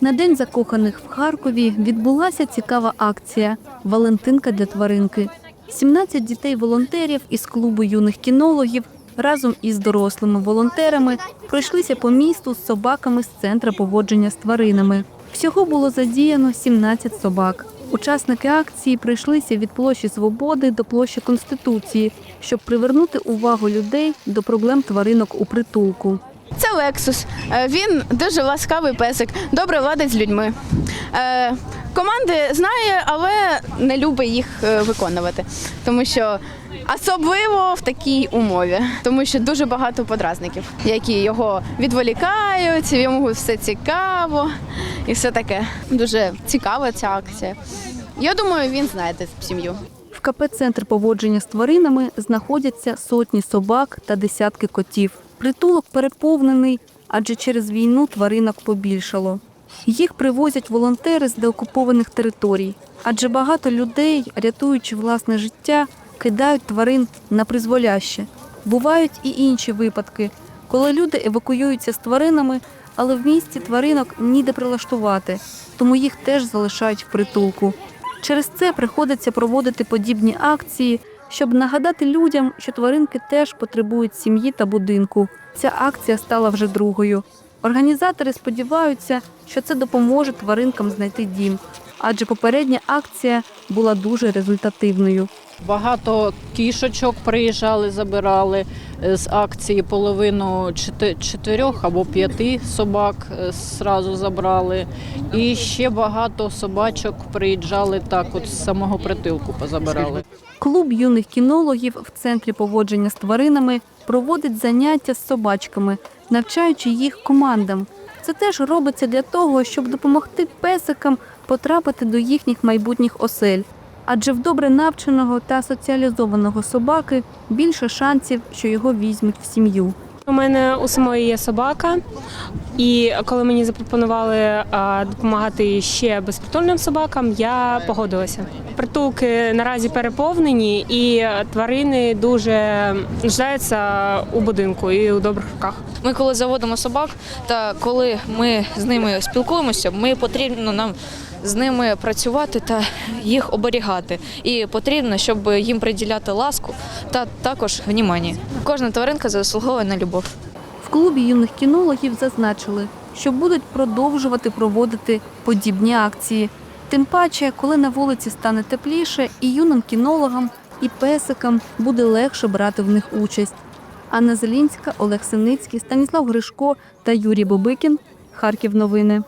На день закоханих в Харкові відбулася цікава акція Валентинка для тваринки. 17 дітей-волонтерів із клубу юних кінологів разом із дорослими волонтерами пройшлися по місту з собаками з центра поводження з тваринами. Всього було задіяно 17 собак. Учасники акції прийшлися від площі Свободи до площі Конституції, щоб привернути увагу людей до проблем тваринок у притулку. Це Лексус. Е, Він дуже ласкавий песик, добре ладить з людьми. Е, Команди знає, але не любить їх е, виконувати, тому що особливо в такій умові, тому що дуже багато подразників, які його відволікають, йому все цікаво і все таке. Дуже цікава ця акція. Я думаю, він знає сім'ю. В КП «Центр поводження з тваринами знаходяться сотні собак та десятки котів. Притулок переповнений, адже через війну тваринок побільшало. Їх привозять волонтери з деокупованих територій, адже багато людей, рятуючи власне життя, кидають тварин на призволяще. Бувають і інші випадки, коли люди евакуюються з тваринами, але в місті тваринок ніде прилаштувати, тому їх теж залишають в притулку. Через це приходиться проводити подібні акції, щоб нагадати людям, що тваринки теж потребують сім'ї та будинку. Ця акція стала вже другою. Організатори сподіваються, що це допоможе тваринкам знайти дім, адже попередня акція була дуже результативною. Багато кішочок приїжджали, забирали е, з акції половину чотир- чотирьох або п'яти собак е, зразу забрали. І ще багато собачок приїжджали так, от з самого притилку позабирали. Клуб юних кінологів в центрі поводження з тваринами проводить заняття з собачками, навчаючи їх командам. Це теж робиться для того, щоб допомогти песикам потрапити до їхніх майбутніх осель. Адже в добре навченого та соціалізованого собаки більше шансів, що його візьмуть в сім'ю. У мене у самої є собака, і коли мені запропонували допомагати ще безпритульним собакам, я погодилася. Притулки наразі переповнені, і тварини дуже нуждаються у будинку і у добрих руках. Ми коли заводимо собак, та коли ми з ними спілкуємося, ми потрібно нам з ними працювати та їх оберігати. І потрібно, щоб їм приділяти ласку та також внімання. Кожна тваринка заслуговує на любов. В клубі юних кінологів зазначили, що будуть продовжувати проводити подібні акції. Тим паче, коли на вулиці стане тепліше, і юним кінологам, і песикам буде легше брати в них участь. Анна Зелінська, Олег Синицький, Станіслав Гришко та Юрій Бобикін. Харків новини.